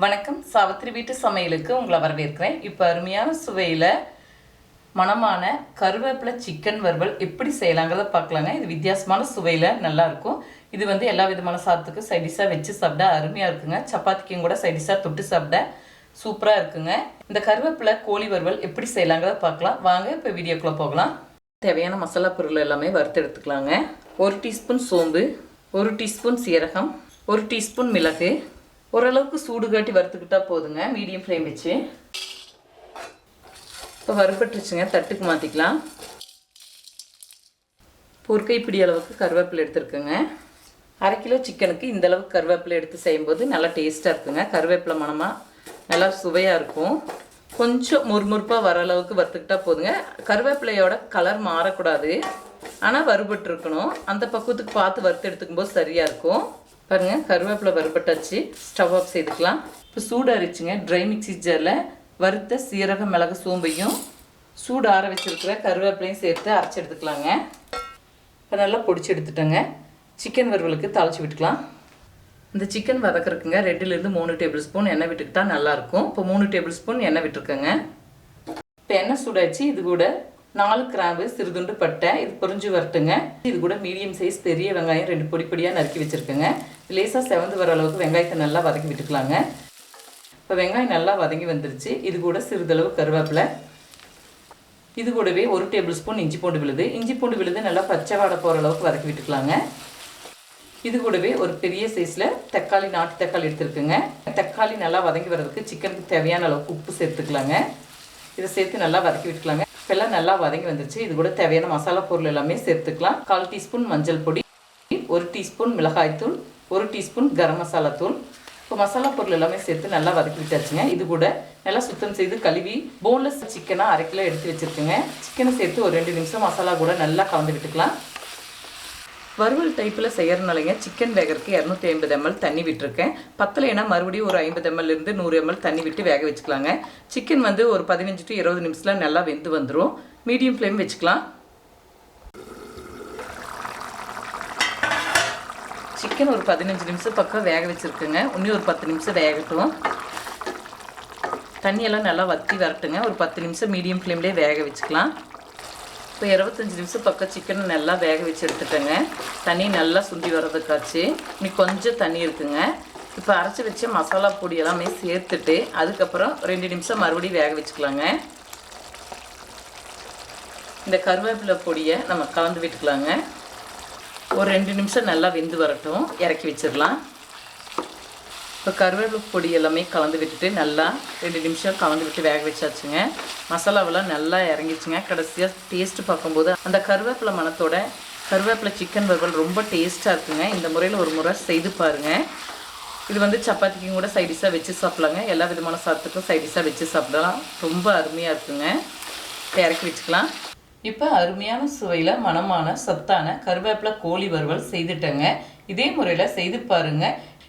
வணக்கம். சாவித்திரி வீட்டு சமையலுக்கு உங்களை வரவேற்கிறேன். இப்போ அருமையான சுவையில் மணமான கருவேப்பிலை சிக்கன் வறுவல் எப்படி செய்யலாங்கிறத பார்க்கலாங்க. இது வித்தியாசமான சுவையில் நல்லாயிருக்கும் இது வந்து எல்லா விதமான சாதத்துக்கும் சைடிஷாக வச்சு சாப்பிட அருமையாக இருக்குங்க. சப்பாத்திக்கும் கூட சைடிஷாக தொட்டு சாப்பிட சூப்பராக இருக்குங்க. இந்த கருவேப்பிலை கோழி வறுவல் எப்படி செய்யலாங்கிறத பார்க்கலாம். வாங்க இப்போ வீடியோக்குள்ளே போகலாம். தேவையான மசாலா பொருள் எல்லாமே வறுத்து எடுத்துக்கலாங்க. ஒரு டீஸ்பூன் சோம்பு ஒரு டீஸ்பூன் சீரகம் ஒரு டீஸ்பூன் மிளகு ஓரளவுக்கு சூடு காட்டி வறுத்துக்கிட்டா போதுங்க. மீடியம் ஃப்ளேம் வச்சு. இப்போ வறுபட்டுருச்சுங்க. தட்டுக்கு மாற்றிக்கலாம் ஒரு கைப்பிடி அளவுக்கு கருவேப்பிலை எடுத்துருக்குங்க. அரை கிலோ சிக்கனுக்கு இந்த அளவுக்கு கருவேப்பிலை எடுத்து செய்யும்போது நல்லா டேஸ்ட்டாக இருக்குங்க. கருவேப்பிலை மணமாக நல்லா சுவையாக இருக்கும். கொஞ்சம் முறுமுறுப்பாக வர அளவுக்கு வறுத்துக்கிட்டா போதுங்க. கருவேப்பிலையோட கலர் மாறக்கூடாது. ஆனால் வறுபட்டு இருக்கணும் அந்த பக்குவத்துக்கு பார்த்து வறுத்து எடுத்துக்கும் போது சரியாக இருக்கும். பாருங்க கருவேப்பிலை வறுபட்டாச்சு. Stove off செய்துக்கலாம். இப்போ சூடு அரிச்சுங்க. ட்ரை மிக்சி ஜாரில் வறுத்த சீரகம் மிளகு சோம்பையும் சூடு ஆற வச்சிருக்கிற கருவேப்பிலையும் சேர்த்து அரைச்சி எடுத்துக்கலாங்க. இப்போ நல்லா பொடிச்சு எடுத்துட்டேங்க. சிக்கன் வறுவலுக்கு தாளிச்சு விட்டுக்கலாம். இந்த சிக்கன் வதக்கிறதுக்குங்க ரெண்டுலேருந்து மூணு டேபிள் ஸ்பூன் எண்ணெய் விட்டுக்கிட்டால் நல்லாயிருக்கும் இப்போ மூணு டேபிள் ஸ்பூன் எண்ணெய் விட்டுருக்கேங்க. இப்போ எண்ணெய் சூடாச்சு இது கூட நாலு கிராம்பு சிறுதுண்டு பட்டை இது பொறிஞ்சு வரட்டுங்க. இது கூட மீடியம் சைஸ் பெரிய வெங்காயம் ரெண்டு பொடி பொடியாக நறுக்கி வச்சுருக்கேங்க. லேசாக செவந்து வர அளவுக்கு வெங்காயத்தை நல்லா வதக்கி விட்டுக்கலாங்க. இப்போ வெங்காயம் நல்லா வதங்கி வந்துருச்சு. இது கூட சிறிதளவு கருவேப்பிலை. இது கூடவே ஒரு டேபிள் ஸ்பூன் இஞ்சி பூண்டு விழுது. இஞ்சி பூண்டு விழுது நல்லா பச்சை வாடை போகிற அளவுக்கு வதக்கி விட்டுக்கலாங்க. இது கூடவே ஒரு பெரிய சைஸில் தக்காளி நாட்டு தக்காளி எடுத்துருக்குங்க. தக்காளி நல்லா வதங்கி வர்றதுக்கு சிக்கனுக்கு தேவையான அளவுக்கு உப்பு சேர்த்துக்கலாங்க. இதை சேர்த்து நல்லா வதக்கி விட்டுக்கலாங்க. இப்போல்லாம் நல்லா வதங்கி வந்துருச்சு. இது கூட தேவையான மசாலா பொருள் எல்லாமே சேர்த்துக்கலாம். கால் டீஸ்பூன் மஞ்சள் பொடி ஒரு டீஸ்பூன் மிளகாய்த்தூள் ஒரு டீஸ்பூன் கரம் மசாலா தூள். இப்போ மசாலா பொருள் எல்லாமே சேர்த்து நல்லா வதக்கி விட்டாச்சுங்க. இது கூட நல்லா சுத்தம் செய்து கழுவி போன்லெஸ் சிக்கனாக அரை கிலோ எடுத்து வச்சுருக்குங்க. சிக்கனை சேர்த்து ஒரு ரெண்டு நிமிஷம் மசாலா கூட நல்லா கலந்து விட்டுக்கலாம். வறுவல் டைப்பில் செய்கிறனாலங்க சிக்கன் வேகிறதுக்கு இரநூத்தி ஐம்பது எம்எல் தண்ணி விட்டுருக்கேன். பத்தலைனா மறுபடியும் ஒரு ஐம்பது எம்எல் இருந்து நூறு எம்எல் தண்ணி விட்டு வேக வச்சுக்கலாங்க. சிக்கன் வந்து ஒரு பதினஞ்சு டு இருபது நிமிஷத்தில் நல்லா வெந்து வந்துடும் மீடியம் ஃப்ளேம் வச்சுக்கலாம். சிக்கன் ஒரு பதினஞ்சு நிமிஷம் பக்கம் வேக வச்சுருக்குங்க. இன்னும் ஒரு பத்து நிமிஷம் வேகட்டும். தண்ணியெல்லாம் நல்லா வற்றி வரட்டுங்க. ஒரு பத்து நிமிஷம் மீடியம் ஃப்ளேம்லேயே வேக வச்சுக்கலாம். இப்போ இருபத்தஞ்சி நிமிஷம் பக்கம் சிக்கன் நல்லா வேக வச்சு எடுத்துட்டேங்க தண்ணி நல்லா சுண்டி வர்றதுக்காச்சு. இன்னைக்கு கொஞ்சம் தண்ணி இருக்குங்க. இப்போ அரைச்சி வச்ச மசாலா பொடி எல்லாமே சேர்த்துட்டு அதுக்கப்புறம் ரெண்டு நிமிஷம் மறுபடியும் வேக வச்சுக்கலாங்க. இந்த கருவேப்பிலை பொடியை நம்ம கலந்து விட்டுக்கலாங்க. ஒரு ரெண்டு நிமிஷம் நல்லா வெந்து வரட்டும். இறக்கி வச்சிடலாம். இப்போ கருவேப்பிலை பொடி எல்லாமே கலந்து விட்டுட்டு நல்லா ரெண்டு நிமிஷம் கலந்து விட்டு வேக வச்சாச்சுங்க. மசாலாவெல்லாம் நல்லா இறங்கிச்சுங்க கடைசியாக டேஸ்ட்டு பார்க்கும்போது அந்த கருவேப்பிலை மணத்தோட கருவேப்பிலை சிக்கன் வறுவல் ரொம்ப டேஸ்ட்டாக இருக்குங்க. இந்த முறையில் ஒரு முறை செய்து பாருங்கள் இது வந்து சப்பாத்திக்கும் கூட சைடிஷாக வச்சு சாப்பிட்லாங்க. எல்லா விதமான சாத்துக்கும் சைடிஷாக வச்சு சாப்பிடலாம். ரொம்ப அருமையாக இருக்குங்க. இறக்கி வச்சுக்கலாம். இப்போ அருமையான சுவையில் மணமான சத்தான கருவேப்பிலை கோழி வறுவல் செய்துட்டேங்க. இதே முறையில் செய்து பாருங்கள்